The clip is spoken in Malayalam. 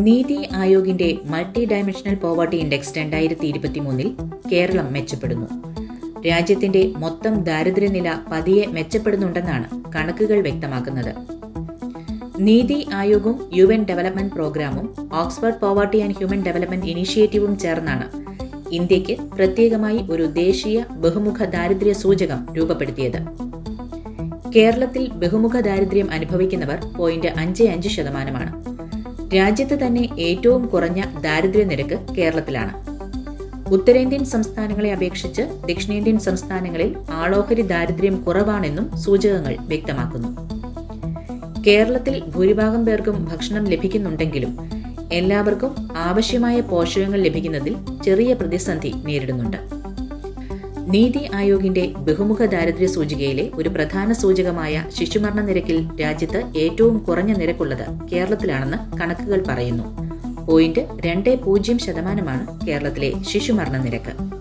നീതി ആയോഗിന്റെ മൾട്ടി ഡയമെൻഷണൽ പോവർട്ടി ഇൻഡെക്സ് രണ്ടായിരത്തി ഇരുപത്തി മൂന്നിൽ കേരളം മെച്ചപ്പെടുന്നു. രാജ്യത്തിന്റെ മൊത്തം ദാരിദ്ര്യനില പതിയെ മെച്ചപ്പെടുന്നുണ്ടെന്നാണ് കണക്കുകൾ വ്യക്തമാക്കുന്നത്. നീതി ആയോഗും യു എൻ ഡെവലപ്മെന്റ് പ്രോഗ്രാമും Oxford poverty and human development ഇനീഷ്യേറ്റീവും ചേർന്നാണ് ഇന്ത്യയ്ക്ക് പ്രത്യേകമായി ഒരു ദേശീയ ബഹുമുഖ ദാരിദ്ര്യ സൂചകം രൂപപ്പെടുത്തിയത്. കേരളത്തിൽ ബഹുമുഖ ദാരിദ്ര്യം അനുഭവിക്കുന്നവർ പോയിന്റ് അഞ്ച് അഞ്ച് ശതമാനമാണ്. രാജ്യത്ത് തന്നെ ഏറ്റവും കുറഞ്ഞ ദാരിദ്ര്യ നിരക്ക് കേരളത്തിലാണ്. ഉത്തരേന്ത്യൻ സംസ്ഥാനങ്ങളെ അപേക്ഷിച്ച് ദക്ഷിണേന്ത്യൻ സംസ്ഥാനങ്ങളിൽ ആളോഹരി ദാരിദ്ര്യം കുറവാണെന്നും സൂചകങ്ങൾ വ്യക്തമാക്കുന്നു. കേരളത്തിൽ ഭൂരിഭാഗം പേർക്കും ഭക്ഷണം ലഭിക്കുന്നുണ്ടെങ്കിലും എല്ലാവർക്കും ആവശ്യമായ പോഷകങ്ങൾ ലഭിക്കുന്നതിൽ ചെറിയ പ്രതിസന്ധി നേരിടുന്നുണ്ട്. നീതി ആയോഗിന്റെ ബഹുമുഖ ദാരിദ്ര്യ സൂചികയിലെ ഒരു പ്രധാന സൂചകമായ ശിശുമരണ നിരക്കിൽ രാജ്യത്ത് ഏറ്റവും കുറഞ്ഞ നിരക്കുള്ളത് കേരളത്തിലാണെന്ന് കണക്കുകൾ പറയുന്നു. പോയിന്റ് രണ്ട് പൂജ്യം ശതമാനമാണ് കേരളത്തിലെ ശിശുമരണ നിരക്ക്.